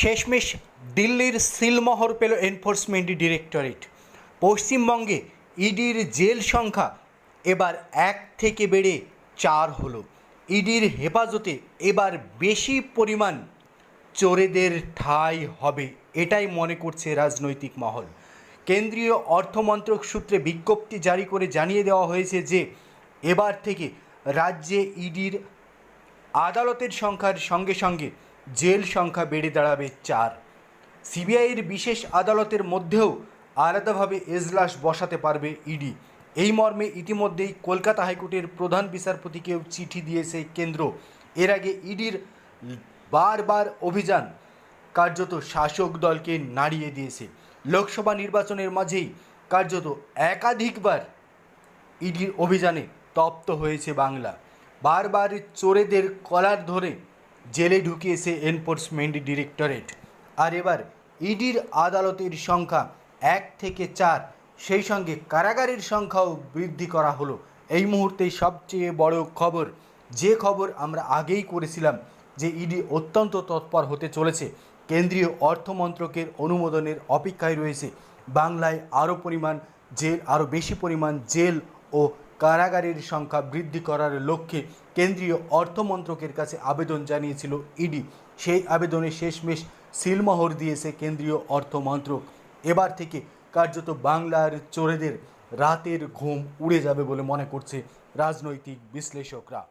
শেষমেশ দিল্লির সিলমোহর পেল এনফোর্সমেন্ট ডিরেক্টরেট। পশ্চিমবঙ্গে ইডির জেল সংখ্যা এবার এক থেকে বেড়ে চার হলো। ইডির হেফাজতে এবার বেশি পরিমাণ চোরেদের ঠাঁই হবে, এটাই মনে করছে রাজনৈতিক মহল। কেন্দ্রীয় অর্থমন্ত্রক সূত্রে বিজ্ঞপ্তি জারি করে জানিয়ে দেওয়া হয়েছে যে, এবার থেকে রাজ্যে ইডির আদালতের সংখ্যার সঙ্গে সঙ্গে জেল সংখ্যা বেড়ে দাঁড়াবে চার। সিবিআইয়ের বিশেষ আদালতের মধ্যেও আলাদাভাবে এজলাস বসাতে পারবে ইডি। এই মর্মে ইতিমধ্যেই কলকাতা হাইকোর্টের প্রধান বিচারপতিকেও চিঠি দিয়েছে কেন্দ্র। এর আগে ইডির বারবার অভিযান কার্যত শাসক দলকে নাড়িয়ে দিয়েছে। লোকসভা নির্বাচনের মাঝেই কার্যত একাধিকবার ইডির অভিযানে তপ্ত হয়েছে বাংলা। বারবার চোরেদের কলার ধরে জেলে ঢুকিয়েছে এনফোর্সমেন্ট ডিরেক্টরেট। আর এবার ইডির আদালতের সংখ্যা এক থেকে চার, সেই সঙ্গে কারাগারের সংখ্যাও বৃদ্ধি করা হলো। এই মুহূর্তে সবচেয়ে বড় খবর, যে খবর আমরা আগেই করেছিলাম যে ইডি অত্যন্ত তৎপর হতে চলেছে। কেন্দ্রীয় অর্থমন্ত্রকের অনুমোদনের অপেক্ষায় রয়েছে। বাংলায় আরও পরিমাণ জেল, আরও বেশি পরিমাণ জেল ও কারাগারের সংখ্যা বৃদ্ধি করার লক্ষ্যে কেন্দ্রীয় অর্থমন্ত্রকের কাছে আবেদন জানিয়েছিল ইডি। সেই আবেদনে শেষমেশ সিলমোহর দিয়েছে কেন্দ্রীয় অর্থমন্ত্রক। এবার থেকে কার্যত বাংলার চোরেদের রাতের ঘুম উড়ে যাবে বলে মনে করছে রাজনৈতিক বিশ্লেষকরা।